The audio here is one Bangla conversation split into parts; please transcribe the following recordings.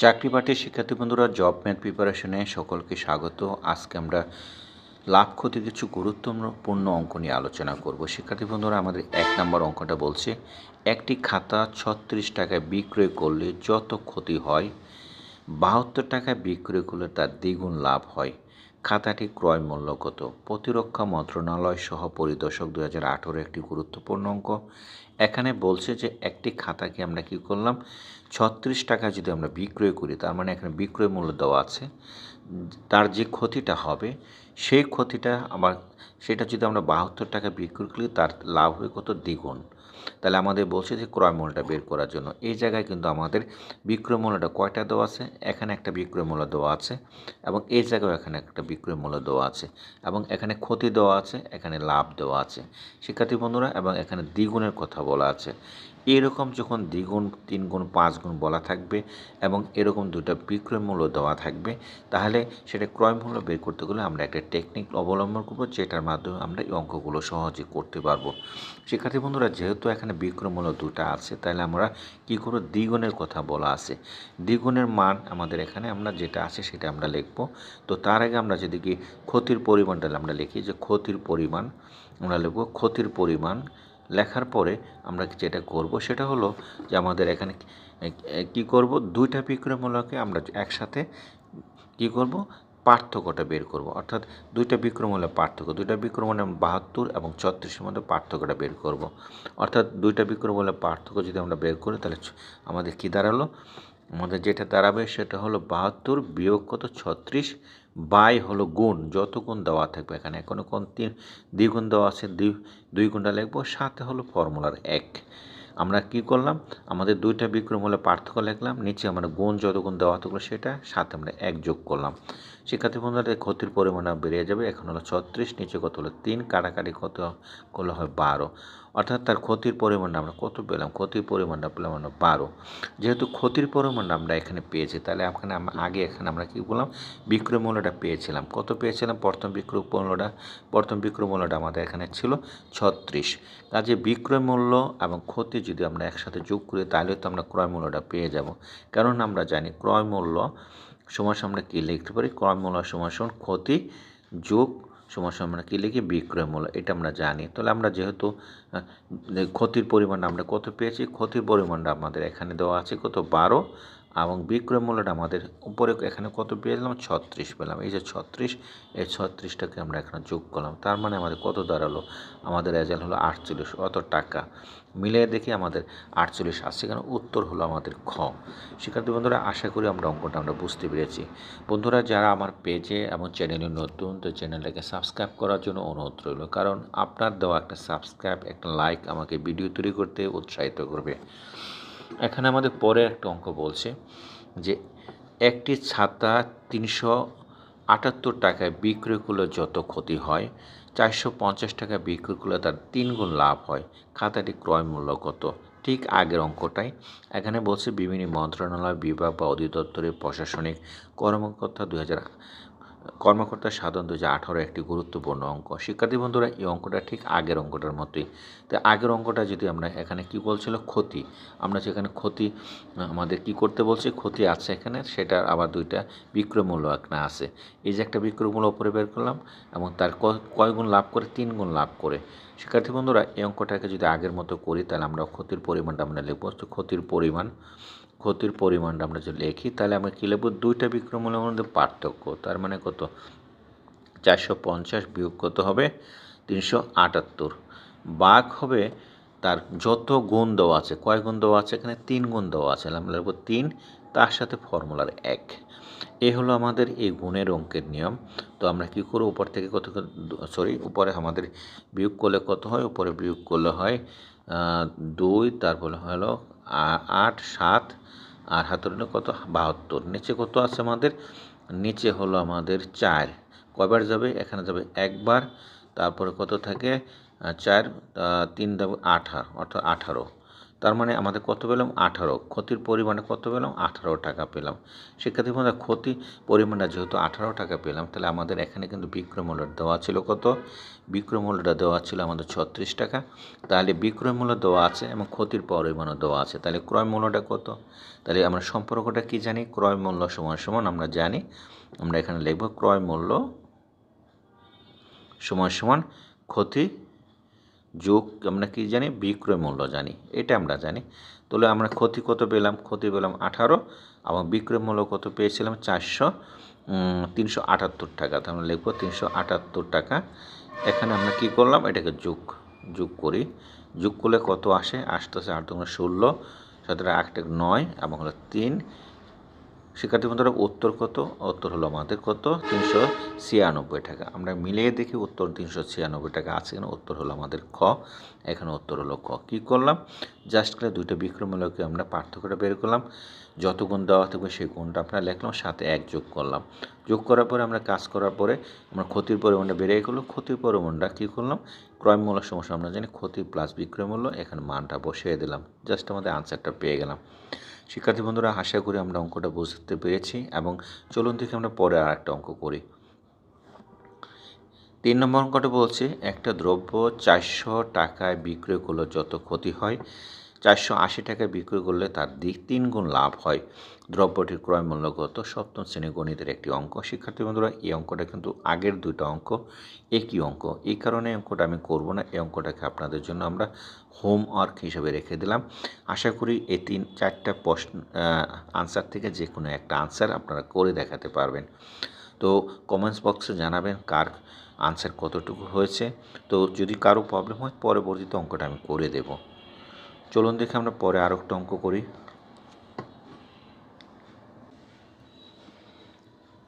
চাকরি পাঠের শিক্ষার্থী বন্ধুরা জব ম্যাথ প্রিপারেশনে সকলকে স্বাগত। আজকে আমরা লাভ ক্ষতি কিছু গুরুত্বপূর্ণ অঙ্ক নিয়ে আলোচনা করব। শিক্ষার্থী বন্ধুরা, আমাদের এক নম্বর অঙ্কটা বলছে, একটি খাতা ছত্রিশ টাকায় বিক্রয় করলে যত ক্ষতি হয়, বাহাত্তর টাকায় বিক্রয় করলে তার দ্বিগুণ লাভ হয়। খাতাটি ক্রয় মূল্য কত? প্রতিরক্ষা মন্ত্রণালয় সহ পরিদর্শক দু হাজার আঠেরো একটি গুরুত্বপূর্ণ অঙ্ক। এখানে বলছে যে একটি খাতাকে আমরা কি করলাম? ছত্রিশ টাকা যদি আমরা বিক্রয় করি, তার মানে এখানে বিক্রয় মূল্য দেওয়া আছে, তার যে ক্ষতিটা হবে, সেই ক্ষতিটা আমার সেটা যদি আমরা বাহাত্তর টাকা বিক্রি করি, তার লাভ হয়ে কত? দ্বিগুণ। তাহলে আমাদের বলছে যে ক্রয় মূল্যটা বের করার জন্য। এই জায়গায় কিন্তু আমাদের বিক্রয় মূল্যটা কয়টা দেওয়া আছে? এখানে একটা বিক্রয় মূল্য দেওয়া আছে এবং এই জায়গায় এখানে একটা বিক্রয় মূল্য দেওয়া আছে এবং এখানে ক্ষতি দেওয়া আছে, এখানে লাভ দেওয়া আছে। শিক্ষার্থী বন্ধুরা, এবং এখানে দ্বিগুণের কথা বলা আছে। এরকম যখন দ্বিগুণ তিন গুণ পাঁচ গুণ বলা থাকবে এবং এরকম দুটো বিক্রয় মূল্য দেওয়া থাকবে, তাহলে সেটা ক্রয় মূল্য বের করতে গেলে আমরা একটা টেকনিক অবলম্বন করব, যেটার মাধ্যমে আমরা এই অঙ্কগুলো সহজে করতে পারব। শিক্ষার্থী বন্ধুরা, যেহেতু এখানে বিক্রয় মূল্য দুটো আছে, তাহলে আমরা কী করব? দ্বিগুণের কথা বলা আছে। দ্বিগুণের মান আমাদের এখানে আমরা যেটা আছে সেটা আমরা লিখব। তো তার আগে আমরা যদি কি ক্ষতির পরিমাণটা আমরা লিখি, যে ক্ষতির পরিমাণ, আমরা লিখব ক্ষতির পরিমাণ লেখার পরে আমরা যেটা করব সেটা হলো যে আমাদের এখানে কি করব? দুইটা বিক্রয়মূলকে আমরা একসাথে কি করব? পার্থক্যটা বের করব। অর্থাৎ দুইটা বিক্রমূলের পার্থক্য, দুইটা বিক্রমণের বাহাত্তর এবং ছত্রিশের মধ্যে পার্থক্যটা বের করব। অর্থাৎ দুইটা বিক্রমূলের পার্থক্য যদি আমরা বের করি, তাহলে আমাদের কী দাঁড়াল? আমাদের যেটা দাঁড়াবে সেটা হলো বাহাত্তর বিয়োগ কত? ছত্রিশ বাই হলো গুণ, যত গুণ দেওয়া থাকবে এখানে কোনো কোন তিন দ্বিগুণ দেওয়া আছে, দুই দুই গুণটা লিখব, সাথে হলো ফর্মুলার এক। আমরা কি করলাম? আমাদের দুইটা বিক্রম হলে পার্থক্য লিখলাম, নিচে আমরা গুণ যত গুণ দেওয়া থাকল সেটা, সাথে আমরা এক যোগ করলাম। শিক্ষার্থী বন্ধুদের ক্ষতির পরিমাণ বেড়ে যাবে, এখন হলো ছত্রিশ, নিচে কত হলো তিন, কাটাকাটি কত, করলে হয় বারো। অর্থাৎ তার ক্ষতির পরিমাণটা আমরা কত পেলাম? ক্ষতির পরিমাণটা পেলাম আমরা বারো। যেহেতু ক্ষতির পরিমাণটা আমরা এখানে পেয়েছি, তাহলে এখানে আগে এখানে আমরা কী বললাম? বিক্রয় মূল্যটা পেয়েছিলাম। কত পেয়েছিলাম? প্রথম বিক্রয় মূল্যটা, প্রথম বিক্রয় মূল্যটা আমাদের এখানে ছিল ছত্রিশ। কাজে বিক্রয় মূল্য এবং ক্ষতি যদি আমরা একসাথে যোগ করি, তাহলে তো আমরা ক্রয় মূল্যটা পেয়ে যাব। কারণ আমরা জানি ক্রয় মূল্য সময় আমরা কী লিখতে পারি? ক্রয় মূল্য সময় ক্ষতি যোগ সময় আমরা কী লিখি? বিক্রয় মূল্য এটা আমরা জানি। তাহলে আমরা যেহেতু ক্ষতির পরিমাণটা আমরা কত পেয়েছি? ক্ষতির পরিমাণটা আমাদের এখানে দেওয়া আছে কত? বারো। এবং বিক্রয় মূল্যটা আমাদের উপরে এখানে কত পেলাম? ছত্রিশ পেলাম। এই যে ছত্রিশ, এই ছত্রিশটাকে আমরা এখানে যোগ করলাম। তার মানে আমাদের কত দাঁড়াল? আমাদের রেজাল্ট হলো আটচল্লিশ, অত টাকা। মিলিয়ে দেখি আমাদের আটচল্লিশ আসছে কেন? উত্তর হলো আমাদের খ। শিক্ষার্থী বন্ধুরা, আশা করি আমরা অঙ্কটা আমরা বুঝতে পেরেছি। বন্ধুরা, যারা আমার পেজে এবং চ্যানেলে নতুন, তো চ্যানেলটাকে সাবস্ক্রাইব করার জন্য অনুরোধ রইল। কারণ আপনার দেওয়া একটা সাবস্ক্রাইব একটা লাইক আমাকে ভিডিও তৈরি করতে উৎসাহিত করবে। এখানে আমাদের পরে একটা অঙ্ক বলছে যে একটি ছাতা তিনশো আটাত্তর টাকায় বিক্রয় করলে যত ক্ষতি হয়, চারশো পঞ্চাশ টাকা বিক্রয় করলে তার তিন গুণ লাভ হয়। খাতাটি ক্রয় মূল্য কত? ঠিক আগের অঙ্কটাই। এখানে বলছে বিভিন্ন মন্ত্রণালয়, বিভাগ বা অধিদপ্তরের প্রশাসনিক কর্মকর্তা দু হাজার কর্মকর্তা সাধন দু আঠারো একটি গুরুত্বপূর্ণ অঙ্ক। শিক্ষার্থী বন্ধুরা, এই অঙ্কটা ঠিক আগের অঙ্কটার মতোই। তো আগের অঙ্কটা যদি আমরা এখানে কি বলছিল? ক্ষতি। আমরা যেখানে ক্ষতি, আমাদের কি করতে বলছি? ক্ষতি আছে এখানে, সেটা আবার দুইটা বিক্রয়মূল্য এখানে আছে। এই যে একটা বিক্রয়মূল্য উপরে বের করলাম, এবং তার কয় গুণ লাভ করে? তিন গুণ লাভ করে। শিক্ষার্থী বন্ধুরা, এই অঙ্কটাকে যদি আগের মতো করি, তাহলে আমরা ক্ষতির পরিমাণটা আমরা লিখব। ক্ষতির পরিমাণ ক্ষতির পরিমাণটা আমরা যদি লিখি, তাহলে আমরা কী লিখব? দুইটা বিক্রমূলের মধ্যে পার্থক্য। তার মানে কত? চারশো পঞ্চাশ বিয়োগ কত হবে? তিনশো আটাত্তর। বাঘ হবে তার যত গুণ দেওয়া আছে, কয় গুণ দেওয়া আছে? এখানে তিন গুণ দেওয়া আছে। আমরা লিখব তিন, তার সাথে ফর্মুলার এক। এ হলো আমাদের এই গুণের অঙ্কের নিয়ম। তো আমরা কি করব? উপর থেকে কত সরি উপরে আমাদের বিয়োগ করলে কত হয়? উপরে বিয়োগ করলে হয় দুই, তারপরে হলো আট, সাত আর হাতের কত? বাহাত্তর। নিচে কত আছে আমাদের? নিচে হলো আমাদের চার। কবার যাবে? এখানে যাবে একবার। তারপরে কত থাকে? চার তিন দেবো আঠারো, অর্থাৎ আঠারো। তার মানে আমাদের কত পেলাম? আঠারো। ক্ষতির পরিমাণে কত পেলাম? আঠারো টাকা পেলাম। শিক্ষার্থী বন্ধুরা ক্ষতি পরিমাণটা যেহেতু আঠারো টাকা পেলাম, তাহলে আমাদের এখানে কিন্তু বিক্রয় মূল্য দেওয়া ছিল কত? বিক্রয় মূল্যটা দেওয়া ছিল আমাদের ছত্রিশ টাকা। তাহলে বিক্রয় মূল্য দেওয়া আছে এবং ক্ষতির পরিমাণও দেওয়া আছে। তাহলে ক্রয় মূল্যটা কত? তাহলে আমরা সম্পর্কটা কি জানি? ক্রয় মূল্য সমান সমান আমরা জানি। আমরা এখানে লিখব ক্রয় মূল্য সমান সমান ক্ষতি যোগ আমরা কি জানি? বিক্রয় মূল্য জানি। এটা আমরা জানি। তাহলে আমরা ক্ষতি কত পেলাম? ক্ষতি পেলাম আঠারো এবং বিক্রয় মূল্য কত পেয়েছিলাম? চারশো তিনশো আটাত্তর টাকা। তো আমরা লিখব তিনশো আটাত্তর টাকা। এখানে আমরা কি করলাম? এটাকে যোগ যোগ করি। যোগ করলে কত আসে? আসতেছে আট ষোলো সতেরো আট নয় এবং হলো তিন। শিক্ষার্থী বন্ধুরা, উত্তর কত? উত্তর হলো আমাদের কত? তিনশো ছিয়ানব্বই টাকা। আমরা মিলিয়ে দেখি উত্তর তিনশো ছিয়ানব্বই টাকা আছে কিনা, উত্তর হলো আমাদের খ। এখানে উত্তর হলো ক কী করলাম? জাস্ট করে দুইটা বিক্রমূলকে আমরা পার্থক্যটা বের করলাম। যত গুণ দেওয়া থাকবে সেই গুণটা আমরা লিখলাম, সাথে এক যোগ করলাম। যোগ করার পরে আমরা কাজ করার পরে আমরা ক্ষতির পরিমাণটা বেড়ে গেলো। ক্ষতির পরিমাণটা কী করলাম? ক্রয় মূল্য সমস্যা আমরা জানি, ক্ষতি প্লাস বিক্রয় মূল্য এখানে মানটা বসিয়ে দিলাম। জাস্ট আমাদের আনসারটা পেয়ে গেলাম। শিক্ষার্থী বন্ধুরা, আশা করি আমরা অঙ্কটা বুঝতে পেরেছি এবং চলুন থেকে আমরা পরে আর একটা অঙ্ক করি। তিন নম্বর অঙ্কটা বলছে, একটা দ্রব্য চারশো টাকায় বিক্রয় করলে যত ক্ষতি হয় চারশো আশি টাকায় বিক্রি করলে তার দিক তিন গুণ লাভ হয়। দ্রব্যটির ক্রয় মূল্যগত সপ্তম শ্রেণি গণিতের একটি অঙ্ক। শিক্ষার্থী বন্ধুরা, এই অঙ্কটা কিন্তু আগের দুটো অঙ্ক, একই অঙ্ক। এই কারণে অঙ্কটা আমি করব না। এই অঙ্কটাকে আপনাদের জন্য আমরা হোমওয়ার্ক হিসেবে রেখে দিলাম। আশা করি এই তিন, চারটা প্রশ্ন আনসার থেকে যে কোনো একটা আনসার আপনারা করে দেখাতে পারবেন। তো কমেন্টস বক্সে জানাবেন কার আনসার কতটুকু হয়েছে। তো যদি কারও প্রবলেম হয়, পরবর্তীতে অঙ্কটা আমি করে দেব। চলুন দেখে আমরা পরে আরও একটা অঙ্ক করি।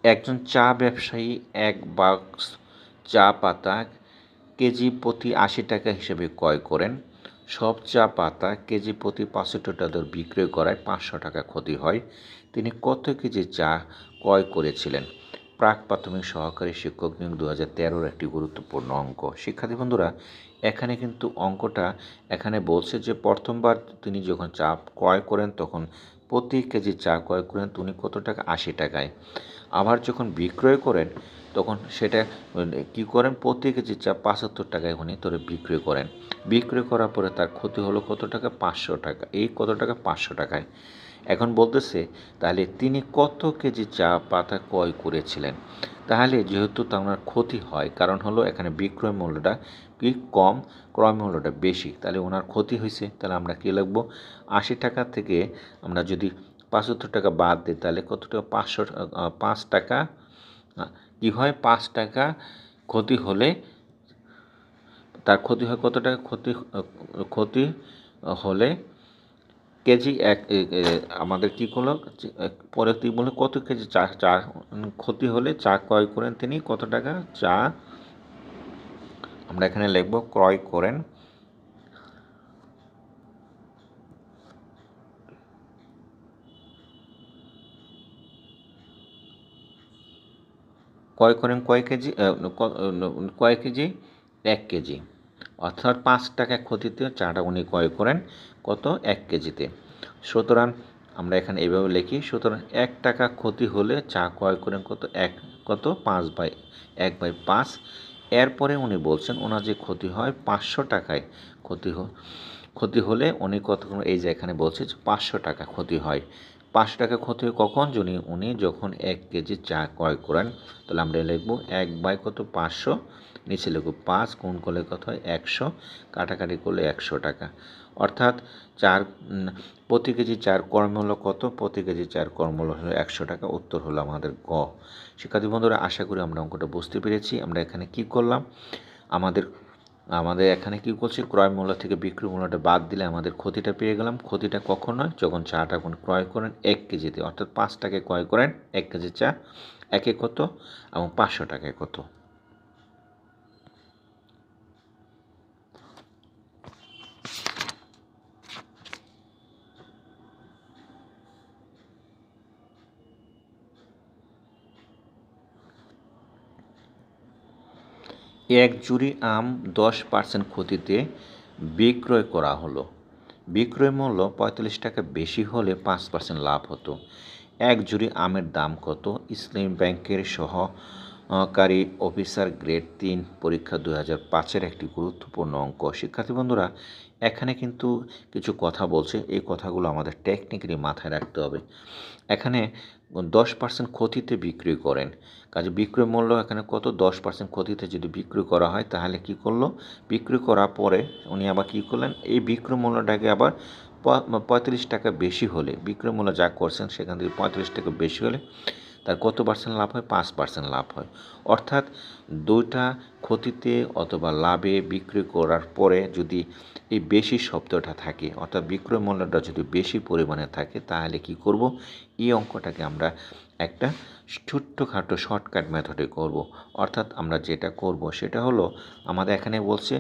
একজন চা ব্যবসায়ী এক বাক্স চা পাতা কেজি প্রতি আশি টাকা হিসেবে ক্রয় করেন। সব চা পাতা কেজি প্রতি পাঁচশো টাকা বিক্রয় করায় পাঁচশো টাকা ক্ষতি হয়। তিনি কত কেজি চা ক্রয় করেছিলেন? প্রাক প্রাথমিক সহকারী শিক্ষক নিয়োগ দু হাজার তেরোর একটি গুরুত্বপূর্ণ অঙ্ক। শিক্ষার্থী বন্ধুরা, এখানে কিন্তু অঙ্কটা এখানে বলছে যে প্রথমবার তিনি যখন চা ক্রয় করেন, তখন প্রতি কেজি চা ক্রয় করেন তিনি কত টাকা? আশি টাকায়। আবার যখন বিক্রয় করেন, তখন সেটা, কি করেন? প্রতি কেজি চা পাঁচাত্তর টাকায় উনি তোরে বিক্রয় করেন। বিক্রয় করার পরে তার ক্ষতি হলো কত টাকা? পাঁচশো টাকা। এই কত টাকা? পাঁচশো টাকায়। এখন বলতেছে, তাহলে তিনি কত কেজি চা পাতা ক্রয় করেছিলেন? তাহলে যেহেতু তার ক্ষতি হয়, কারণ হলো এখানে বিক্রয় মূল্যটা কি কম, ক্রয় মূল্যটা বেশি, তাহলে ওনার ক্ষতি হয়েছে, তাহলে আমরা কী লিখব? আশি টাকা থেকে আমরা যদি পাঁচাত্তর টাকা বাদ দিই, তাহলে কত টাকা? পাঁচশো পাঁচ টাকা কী হয়? পাঁচ টাকা ক্ষতি হলে তার ক্ষতি হয় কত টাকা? ক্ষতি ক্ষতি হলে কেজি এক আমাদের কী করল? পরে কী বলল কত কেজি চা চা, ক্ষতি হলে চা ক্রয় করেন তিনি? কত টাকা? চা? আমরা এখানে লিখব, ক্রয় করেন। কয় করেন কয় কেজি? কয় কেজি? এক কেজি। অর্থাৎ পাঁচ টাকা ক্ষতিতে চাটা উনি ক্রয় করেন কত? এক কেজিতে। সুতরাং আমরা এখানে এইভাবে লিখি, সুতরাং এক টাকা ক্ষতি হলে চা ক্রয় করেন কত? এক, কত? পাঁচ বাই, এক বাই পাঁচ। এরপরে উনি বলছেন, ওনার যে ক্ষতি হয় পাঁচশো টাকায় ক্ষতি ক্ষতি হলে উনি কত এই যে এখানে বলছে যে পাঁচশো টাকা ক্ষতি হয়। পাঁচশো টাকা ক্ষতি হয় কখন? যদি উনি যখন এক কেজি চা ক্রয় করেন, তাহলে আমরা লিখব এক বাই কত? পাঁচশো। নিচে লিখব পাঁচ, কোন করলে কত হয় একশো, কাটাকাটি করলে একশো টাকা। অর্থাৎ চার প্রতি কেজি চার কর্মূল্য কত? প্রতি কেজি চার কর্মূল্য হলো একশো টাকা। উত্তর হলো আমাদের গ। শিক্ষার্থী বন্ধুরা, আশা করি আমরা অঙ্কটা বুঝতে পেরেছি। আমরা এখানে কি করলাম? আমাদের আমাদের এখানে কি করছি? ক্রয় মূল্য থেকে বিক্রি মূল্যটা বাদ দিলে আমাদের ক্ষতিটা পেয়ে গেলাম। ক্ষতিটা কখন হয়? যখন চাটা কোন ক্রয় করেন এক কেজিতে। অর্থাৎ পাঁচ টাকায় ক্রয় করেন এক কেজি চা একে কত? এবং পাঁচশো টাকায় কত? এক জুড়ি আম দশ পার্সেন্ট ক্ষতিতে বিক্রয় করা হলো। বিক্রয় মূল্য পঁয়তাল্লিশ টাকা বেশি হলে পাঁচ পার্সেন্ট লাভ হতো। এক জুড়ি আমের দাম কত? ইসলামী ব্যাংকের সহকারী অফিসার গ্রেড তিন পরীক্ষা দু হাজার পাঁচের একটি গুরুত্বপূর্ণ অঙ্ক। শিক্ষার্থী বন্ধুরা, এখানে কিন্তু কিছু কথা বলছে। এই কথাগুলো আমাদের টেকনিক্যালি মাথায় রাখতে হবে। এখানে দশ পার্সেন্ট ক্ষতিতে বিক্রি করেন। কাজে বিক্রয় মূল্য এখানে কত? দশ পার্সেন্ট ক্ষতিতে যদি বিক্রি করা হয়, তাহলে কি করল? বিক্রি করার পরে উনি আবার কী করলেন? এই বিক্রয় মূল্যটাকে আবার পঁয়ত্রিশ টাকা বেশি হলে, বিক্রয় মূল্য যা করছেন সেখান থেকে পঁয়ত্রিশ টাকা বেশি হলে তার কত পার্সেন্ট লাভ হয়? পাঁচ পার্সেন্ট লাভ হয়। অর্থাৎ দুইটা ক্ষতিতে অথবা লাভে বিক্রি করার পরে যদি এই বেশি শব্দটা থাকে, অর্থাৎ বিক্রয় মূল্যটা যদি বেশি পরিমাণে থাকে, তাহলে কি করব? এই অঙ্কটাকে আমরা একটা ছোট্টখাটো শর্টকাট মেথডে করব। অর্থাৎ আমরা যেটা করব সেটা হলো, আমাদের এখানে বলছে,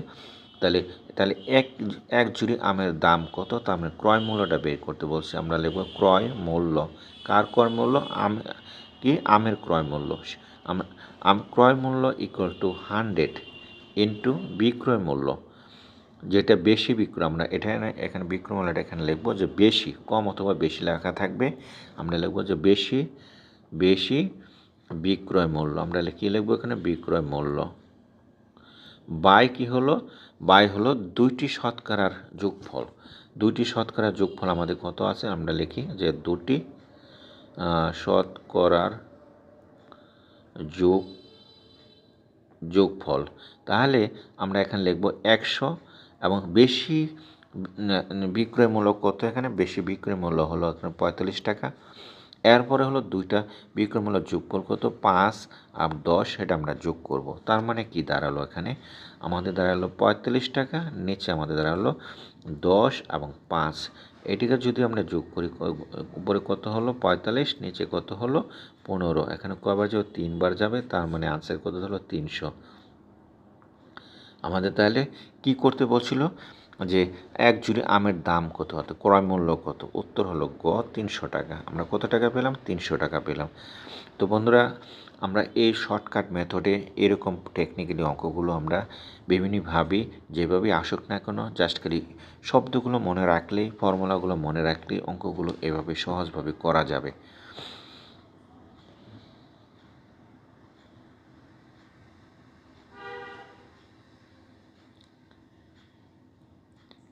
তাহলে তাহলে এক এক জুড়ি আমের দাম কত? তা আমরা ক্রয় মূল্যটা বের করতে বলছি। আমরা লিখব ক্রয় মূল্য। কার ক্রয় মূল্য? আম কি? আমের ক্রয় মূল্য। আম ক্রয় মূল্য ইকুয়াল টু হান্ড্রেড ইন্টু বিক্রয় মূল্য। যেটা বেশি বিক্রয়, আমরা এটা এখানে বিক্রয় মূল্যটা এখানে লিখব যে বেশি, কম অথবা বেশি লেখা থাকবে। আমরা লিখব যে বেশি বেশি বিক্রয় মূল্য। আমরা কী লিখব এখানে? বিক্রয় মূল্য। বাই কি হলো? বাই হলো দুইটি শতকরার যোগফল। দুইটি শতকরার যোগফল আমাদের কত আছে? আমরা লিখি যে দুটি শতকরার যোগ, যোগফল। তাহলে আমরা এখানে লিখব একশো এবং বেশি বিক্রয় মূল্য কত এখানে? বেশি বিক্রয় মূল্য হলো এখানে পঁয়তাল্লিশ টাকা। এরপরে হলো দুইটা বিক্রমূল্য যোগফল কত? পাঁচ আর দশ, সেটা আমরা যোগ করব। তার মানে কি দাঁড়াল এখানে? আমাদের দাঁড়াল পঁয়তাল্লিশ টাকা, নিচে আমাদের দাঁড়াল দশ এবং পাঁচ। এটিকে যদি আমরা যোগ করি উপরে কত হলো? পঁয়তাল্লিশ, নিচে কত হলো? পনেরো। এখানে কয়বার যাবে তিনবার যাবে, তার মানে আনসার কত হলো? তিনশো। আমাদের তাহলে কি করতে বলছিল? যে এক জুড়ে আমের দাম কত? হতো ক্রয় মূল্য কত? উত্তর হলো গ, তিনশো টাকা। আমরা কত টাকা পেলাম? তিনশো টাকা পেলাম। তো বন্ধুরা আমরা এই শর্টকাট মেথডে এরকম টেকনিক্যালি অঙ্কগুলো আমরা বিভিন্নভাবে যেভাবে আসুক না কেন জাস্ট খালি শব্দগুলো মনে রাখলেই ফর্মুলাগুলো মনে রাখলেই অঙ্কগুলো এভাবে সহজভাবে করা যাবে।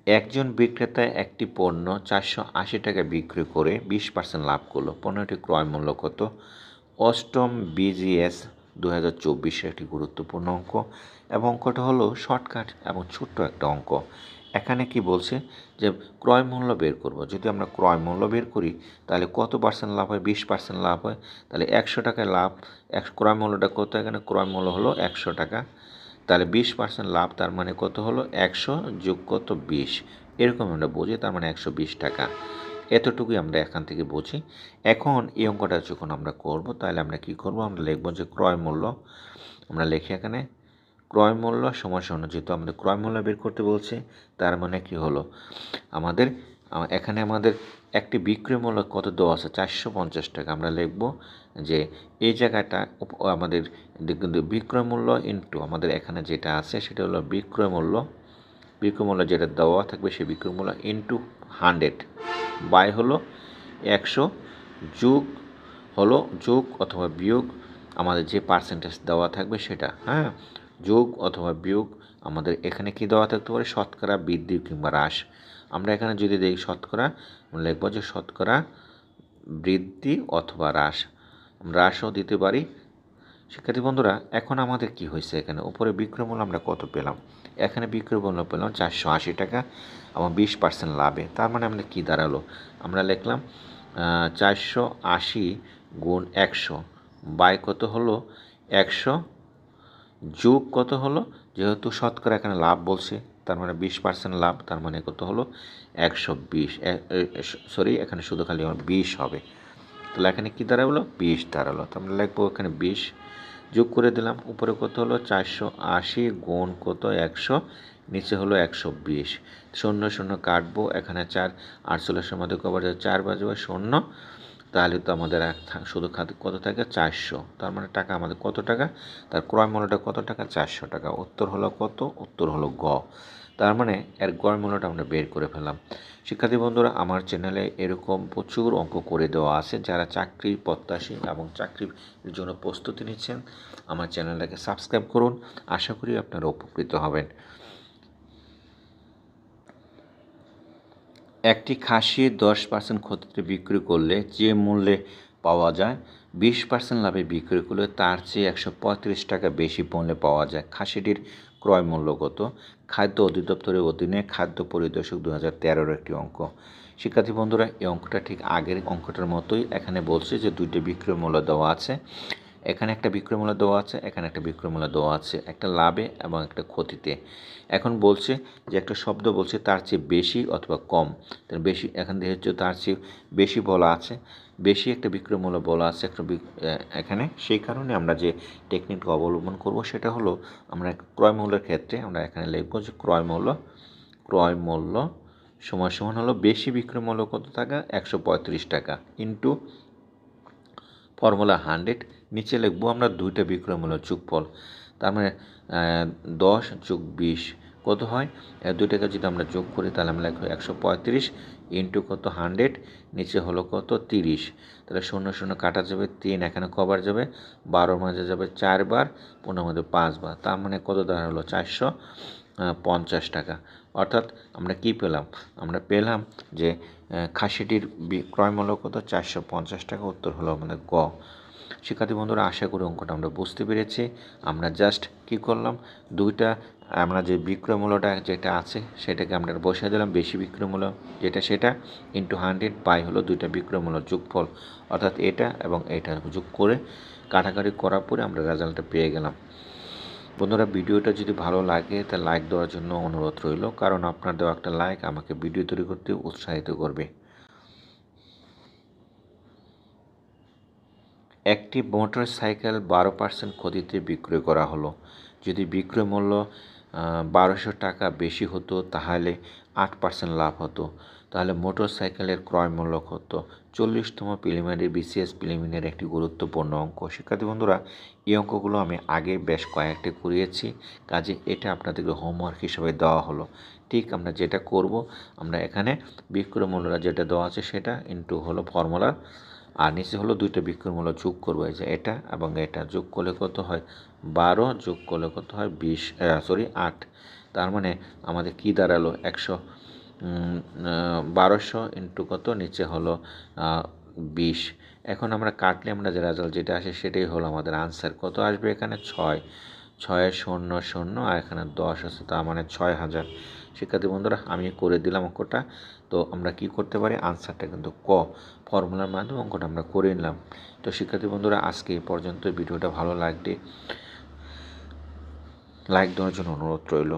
একজন বিক্রেতা একটি পণ্য চারশো আশি টাকা বিক্রি করে বিশ পার্সেন্ট লাভ করল। পণ্যটি ক্রয় মূল্য কত? অষ্টম বিজিএস দু হাজার চব্বিশের একটি গুরুত্বপূর্ণ অঙ্ক এবং অঙ্কটা হলো শর্টকাট এবং ছোট্ট একটা অঙ্ক। এখানে কি বলছে যে ক্রয় মূল্য বের করব। যদি আমরা ক্রয় মূল্য বের করি, তাহলে কত পার্সেন্ট লাভ হয়? বিশ পার্সেন্ট লাভ হয়। তাহলে একশো টাকায় লাভ, এক ক্রয় মূল্যটা কত এখানে? ক্রয় মূল্য হলো একশো টাকা। তাহলে বিশ পার্সেন্ট লাভ, তার মানে কত হলো? একশো যোগ কত বিশ। এরকম আমরা বুঝি, তার মানে একশো বিশ টাকা। এতটুকুই আমরা এখান থেকে বুঝি। এখন এই অঙ্কটা যখন আমরা করব, তাহলে আমরা কি করব? আমরা লিখব যে ক্রয় মূল্য। আমরা লিখি এখানে, ক্রয় মূল্য সমস্যা যেহেতু আমাদের ক্রয় মূল্য বের করতে বলছে, তার মানে কি হলো? আমাদের এখানে আমাদের একটি বিক্রয় মূল্য কত দেওয়া আছে? চারশো পঞ্চাশ টাকা। আমরা লিখব যে এই জায়গাটা আমাদের বিক্রয় মূল্য ইন্টু আমাদের এখানে যেটা আছে সেটা হলো বিক্রয় মূল্য। বিক্রয় মূল্য যেটা দেওয়া থাকবে সেই বিক্রয় মূল্য ইন্টু হান্ড্রেড বাই হলো একশো, যোগ হলো যোগ অথবা বিয়োগ, আমাদের যে পার্সেন্টেজ দেওয়া থাকবে সেটা হ্যাঁ? যোগ অথবা বিয়োগ আমাদের এখানে কি দেওয়া থাকতে পারে? শতকরা, বৃদ্ধি কিংবা হ্রাস। আমরা এখানে যদি দেখি শতকরা লিখব যে শতকরা, বৃদ্ধি অথবা হ্রাস। হ্রাসও দিতে পারি। শিক্ষার্থী বন্ধুরা, এখন আমাদের কি হয়েছে এখানে? উপরে বিক্রয়মূল্য আমরা কত পেলাম? এখানে বিক্রয়মূল্য পেলাম চারশো আশি টাকা। এবং বিশ পার্সেন্ট লাভে। তার মানে আমাদের কী দাঁড়াল? আমরা লিখলাম চারশো আশি গুণ একশো। বাই কত হলো? একশো। যোগ কত হলো? যেহেতু শতকরা এখানে লাভ বলছে, তার মানে বিশ পার্সেন্ট লাভ, তার মানে কত হলো? একশো বিশ। সরি, এখানে শুধু খালি আমার বিশ হবে। তাহলে এখানে কী দাঁড়াল? বিশ দাঁড়াল। তো আমরা লিখব এখানে বিশ। যোগ করে দিলাম, উপরে কত হলো? চারশো আশি গুণ কত? একশো। নিচে হলো একশো বিশ। শূন্য শূন্য কাটবো। এখানে চার আটচল্লিশের মধ্যে কবার যাবে চার বাজবে শূন্য। তাহলে তো আমাদের শুধু খাতে কত থাকে? চারশো। তার মানে টাকা আমাদের কত টাকা? তার ক্রয় মূল্যটা কত টাকা? চারশো টাকা। উত্তর হলো কত? উত্তর হলো গ। তার মানে এর ক্রয় মূল্যটা আমরা বের করে ফেলাম শিক্ষার্থী বন্ধুরা, আমার চ্যানেলে এরকম প্রচুর অঙ্ক করে দেওয়া আছে। যারা চাকরি প্রত্যাশী এবং চাকরির জন্য প্রস্তুতি নিচ্ছেন, আমার চ্যানেলটাকে সাবস্ক্রাইব করুন। আশা করি আপনারা উপকৃত হবেন। একটি খাসি দশ পার্সেন্ট ক্ষতিতে বিক্রি করলে যে মূল্যে পাওয়া যায়, বিশ পার্সেন্ট লাভে বিক্রি করলে তার চেয়ে একশো পঁয়ত্রিশ টাকা বেশি মূল্যে পাওয়া যায়। খাসিটির ক্রয় মূল্য কত? খাদ্য অধিদপ্তরের অধীনে খাদ্য পরিদর্শক দু হাজার তেরোর একটি অঙ্ক। শিক্ষার্থী বন্ধুরা, এই অঙ্কটা ঠিক আগের অঙ্কটার মতোই এখানে বলছে যে দুইটি বিক্রয় মূল্য দেওয়া আছে। এখানে একটা বিক্রয় মূল্য দেওয়া আছে, এখানে একটা বিক্রয় মূল্য দেওয়া আছে, একটা লাভে এবং একটা ক্ষতিতে। এখন বলছে যে একটা শব্দ বলছে তার চেয়ে বেশি অথবা কম। বেশি, এখান থেকে হচ্ছে তার চেয়ে বেশি বলা আছে। বেশি একটা বিক্রয় মূল্য বলা আছে একটা এখানে। সেই কারণে আমরা যে টেকনিক অবলম্বন করব সেটা হলো আমরা ক্রয় মূল্যের ক্ষেত্রে আমরা এখানে লিখব যে ক্রয় মূল্য ক্রয় মূল্য সমান সমান হলো বেশি বিক্রয় মূল্য কত টাকা? একশো পঁয়ত্রিশ টাকা ইন্টু ফর্মুলা হান্ড্রেড নিচে লিখব আমরা দুইটা বিক্রয় মূল্য যোগফল। তার মানে দশ যোগ বিশ কত হয়? দুইটাকে যদি আমরা যোগ করি, তাহলে আমরা লিখব একশো পঁয়ত্রিশ ইন্টু কত হান্ড্রেড, নিচে হলো কত তিরিশ। তাহলে শূন্য শূন্য কাটা যাবে তিন, এখানে কবার যাবে, বারোর মাঝে যাবে চারবার, পনেরোর মধ্যে পাঁচবার। তার মানে কত দাঁড়া হলো? চারশো পঞ্চাশ টাকা। অর্থাৎ আমরা কি পেলাম? আমরা পেলাম যে খাসিটির বি- ক্রয় মূল্য কত? চারশো পঞ্চাশ টাকা, উত্তর হলো আমাদের গ। শিক্ষার্থী বন্ধুরা, আশা করি অঙ্কটা আমরা বুঝতে পেরেছি। আমরা জাস্ট কি করলাম? দুইটা, আমরা যে বিক্রয় মূল্যটা যেটা আছে, সেটাকে আমরা বসিয়ে দিলাম। বেশি বিক্রয় মূল্য যেটা সেটা ইন্টু হান্ড্রেড পাই হলো দুইটা বিক্রয় মূল্য যোগফল। অর্থাৎ এটা এবং এটা যোগ করে কাটাকাটি করার পরে আমরা রেজাল্টটা পেয়ে গেলাম। বন্ধুরা, ভিডিওটা যদি ভালো লাগে তা লাইক দেওয়ার জন্য অনুরোধ রইল। কারণ আপনার দেওয়া একটা লাইক আমাকে ভিডিও তৈরি করতে উৎসাহিত করবে। একটি মোটর সাইকেল বারো পার্সেন্ট ক্ষতিতে বিক্রয় করা হলো। যদি বিক্রয় মূল্য বারোশো টাকা বেশি হতো, তাহলে আট পার্সেন্ট লাভ হতো। তাহলে মোটর সাইকেলের ক্রয় মূল্য কত? চল্লিশতম প্রিলিমিনারি বিসিএস প্রিলিমিনারি একটি গুরুত্বপূর্ণ অঙ্ক। শিক্ষার্থী বন্ধুরা, এই অঙ্কগুলো আমি আগে বেশ কয়েকটি করিয়েছি। কাজে এটা আপনাদেরকে হোমওয়ার্ক হিসেবে দেওয়া হলো। ঠিক আমরা যেটা করব, আমরা এখানে বিক্রয় মূল্যটা যেটা দেওয়া আছে সেটা ইন্টু হলো ফর্মুলা আর নিচে হলো দুইটা মূল্য যোগ করব, এই যে এটা এবং এটা যোগ করলে কত হয়? বারো যোগ করলে কত হয়? বিশ সরি আট। তার মানে আমাদের কি দাঁড়াল? একশো বারোশো ইন্টু কত? নিচে হলো বিশ। এখন আমরা কাটলে আমরা যে রেজাল্ট যেটা আসে সেটাই হলো আমাদের আনসার কত আসবে এখানে? ছয়। ছয় শূন্য শূন্য আর এখানে দশ আছে, তার মানে ছয় হাজার। শিক্ষার্থী বন্ধুরা, আমি করে দিলাম অঙ্কটা। তো আমরা কি করতে পারি? আনসারটা কিন্তু ক। ফর্মুলার মাধ্যমে অঙ্কটা আমরা করে নিলাম। তো শিক্ষার্থী বন্ধুরা, আজকে এ পর্যন্ত ভিডিওটা ভালো লাগবে লাইক দেওয়ার জন্য অনুরোধ রইল।